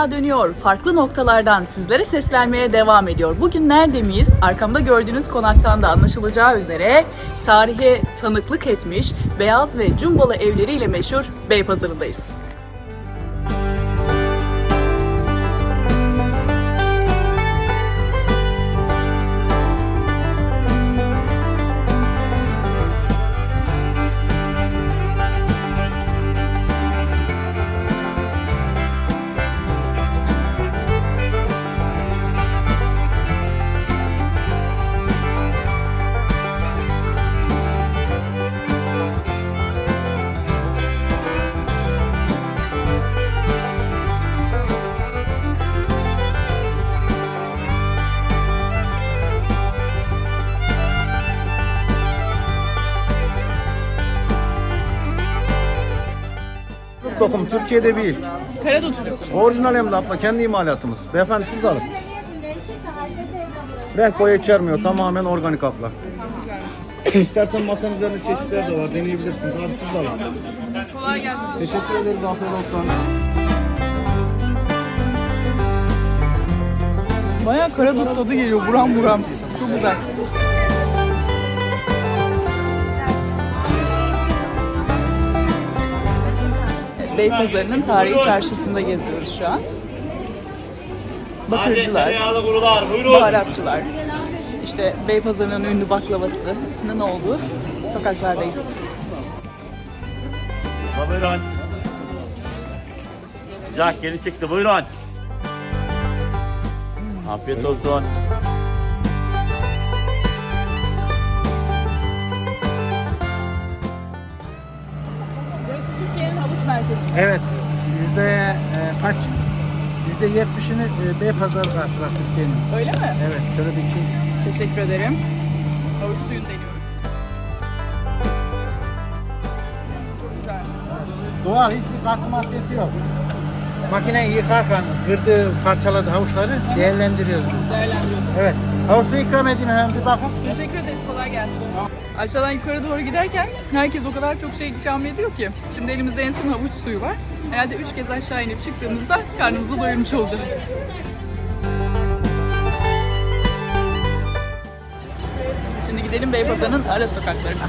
Dünya dönüyor. Farklı noktalardan sizlere seslenmeye devam ediyor. Bugün nerede miyiz? Arkamda gördüğünüz konaktan da anlaşılacağı üzere tarihe tanıklık etmiş beyaz ve cumbalı evleriyle meşhur Beypazarı'ndayız. Dokum Türkiye'de bir ilk. Karadut Orijinal hem de abla kendi imalatımız. Beyefendi siz de alın. Renk boya içermiyor. Tamamen organik abla. İstersen masanın üzerinde çeşitler de var. Deneyebilirsiniz. Abi siz de alın. Kolay gelsin. Teşekkür ederiz. Afiyet olsun. Bayağı karadut tadı geliyor buram buram. Çok güzel. Beypazarı'nın tarihi çarşısında geziyoruz şu an. Bakırcılar, baharatçılar, işte Beypazarı'nın ünlü baklavasının olduğu sokaklardayız. Buyurun. Sıcak geri çıktı buyurun. Afiyet olsun. Evet. Yüzde e, kaç? Yüzde yetmişini e, Beypazarı karşılar Türkiye'nin. Öyle mi? Evet. Şöyle bir şey. Teşekkür ederim. Havuç suyunu deniyoruz. Çok güzel. Doğal hiçbir katkı maddesi yok. Makineyi yıkarken kırdığı parçaladığı havuçları değerlendiriyoruz. Değerlendiriyoruz. Evet. Havuç suyu ikram edeyim hemen bir bakın. Teşekkür ederiz. Kolay gelsin. Aşağıdan yukarı doğru giderken herkes o kadar çok şey ikram ediyor ki. Şimdi elimizde en son havuç suyu var. Herhalde üç kez aşağı inip çıktığımızda karnımızı doyurmuş olacağız. Şimdi gidelim Beypazarı'nın ara sokaklarına.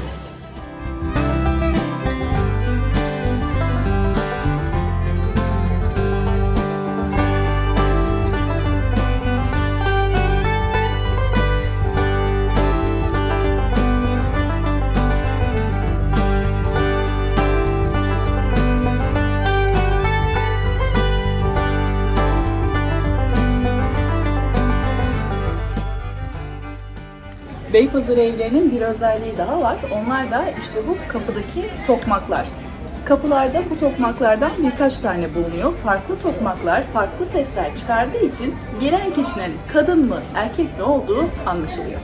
Beypazarı evlerinin bir özelliği daha var. Onlar da işte bu kapıdaki tokmaklar. Kapılarda bu tokmaklardan birkaç tane bulunuyor. Farklı tokmaklar farklı sesler çıkardığı için gelen kişinin kadın mı erkek mi olduğu anlaşılıyor.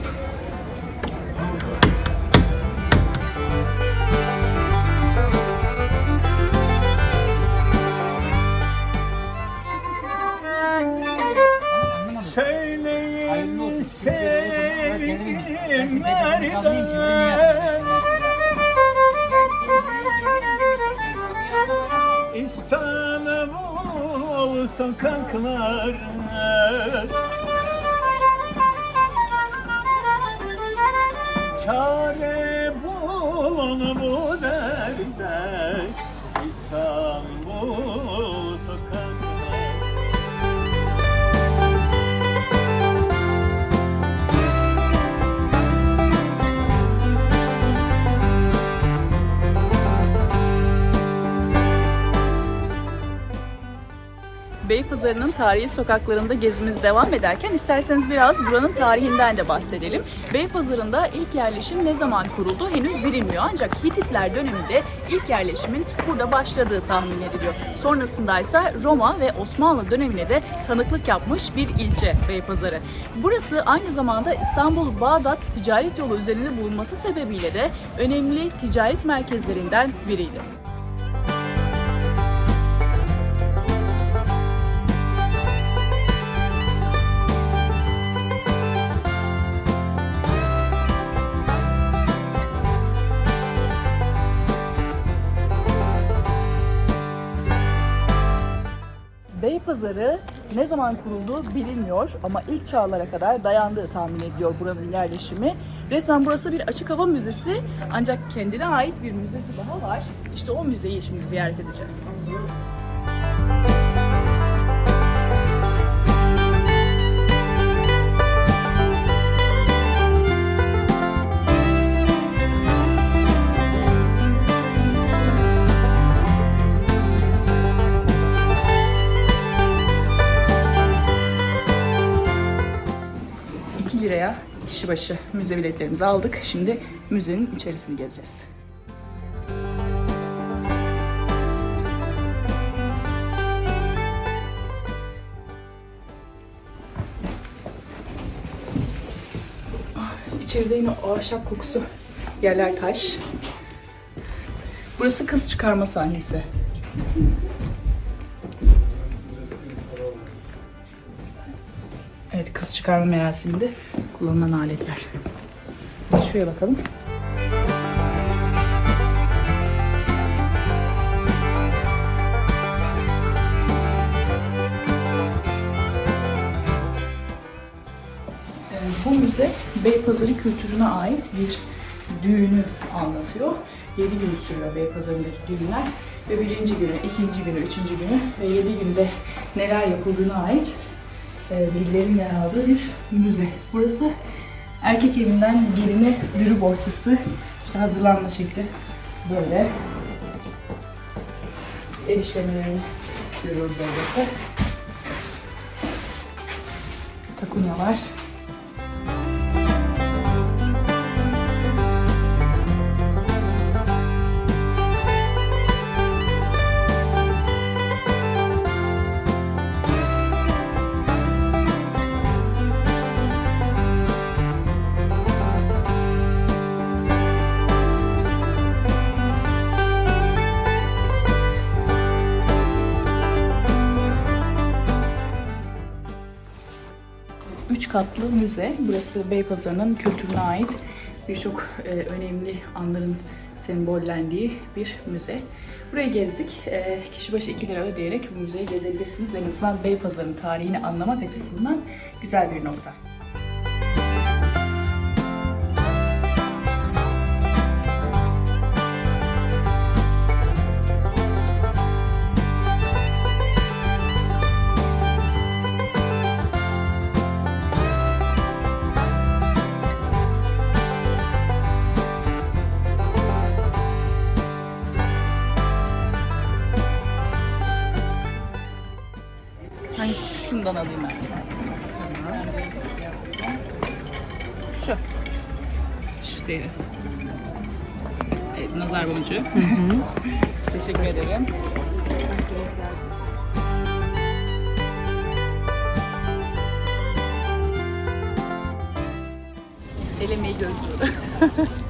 Nereden? İstanbul sokakları Çare bulun bu derde İstanbul Beypazarı'nın tarihi sokaklarında gezimiz devam ederken isterseniz biraz buranın tarihinden de bahsedelim. Beypazarı'nda ilk yerleşim ne zaman kuruldu henüz bilinmiyor ancak Hititler döneminde ilk yerleşimin burada başladığı tahmin ediliyor. Sonrasında ise Roma ve Osmanlı dönemine de tanıklık yapmış bir ilçe Beypazarı. Burası aynı zamanda İstanbul-Bağdat ticaret yolu üzerinde bulunması sebebiyle de önemli ticaret merkezlerinden biriydi. Beypazarı ne zaman kurulduğu bilinmiyor ama ilk çağlara kadar dayandığı tahmin ediliyor buranın yerleşimi. Resmen burası bir açık hava müzesi ancak kendine ait bir müzesi daha var. İşte o müzeyi şimdi ziyaret edeceğiz. Kişi başı müze biletlerimizi aldık. Şimdi müzenin içerisini gezeceğiz. Ah, İçeride yine ahşap kokusu. Yerler taş. Burası kız çıkarma sahnesi. Evet, kız çıkarma merasiminde kullanılan aletler. Şuraya bakalım. Ee, Bu müze Beypazarı kültürüne ait bir düğünü anlatıyor. 7 gün sürüyor Beypazarı'ndaki düğünler ve birinci günü, ikinci günü, üçüncü günü ve 7 günde neler yapıldığına ait bilgilerin yer aldığı bir müze. Burası erkek evinden geline dürü bohçası. İşte hazırlanma şekli böyle. El işlemelerini görüyoruz elbette. Takunyalar. Üç katlı müze. Burası Beypazarı'nın kültürüne ait birçok e, önemli anların sembollendiği bir müze. Burayı gezdik. E, kişi başı 2 lira ödeyerek bu müzeyi gezebilirsiniz. En azından Beypazarı'nın tarihini anlamak açısından güzel bir nokta. Bundan alayım ben. Şu. Şu seri. Evet, nazar boncuğu. Hı hı. Teşekkür ederim. Elemeyi gözlüyorum.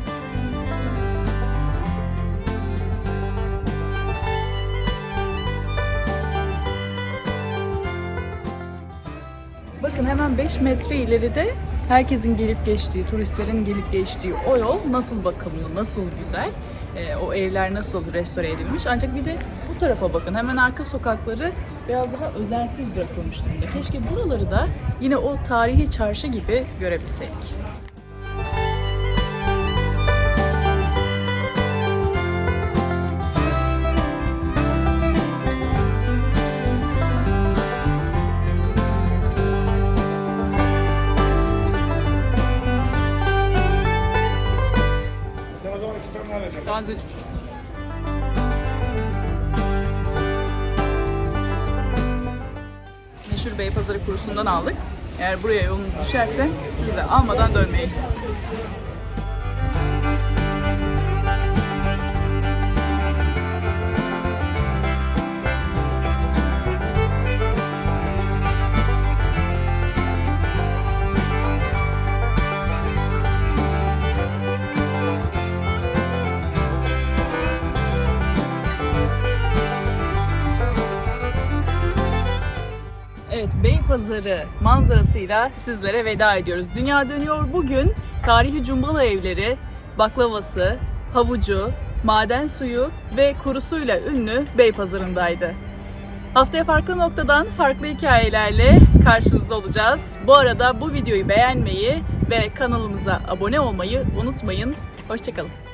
85 metre ileride herkesin gelip geçtiği, turistlerin gelip geçtiği o yol nasıl bakımlı, nasıl güzel, e, o evler nasıl restore edilmiş. Ancak bir de bu tarafa bakın. Hemen arka sokakları biraz daha özensiz bırakılmış durumda. Keşke buraları da yine o tarihi çarşı gibi görebilseydik. Tazecik. Meşhur Beypazarı kurusundan aldık. Eğer buraya yolunuz düşerse siz de almadan dönmeyin. Evet, Beypazarı manzarasıyla sizlere veda ediyoruz. Dünya dönüyor bugün tarihi cumbalı evleri, baklavası, havucu, maden suyu ve kurusuyla ünlü Beypazarı'ndaydı. Haftaya farklı noktadan farklı hikayelerle karşınızda olacağız. Bu arada bu videoyu beğenmeyi ve kanalımıza abone olmayı unutmayın. Hoşçakalın.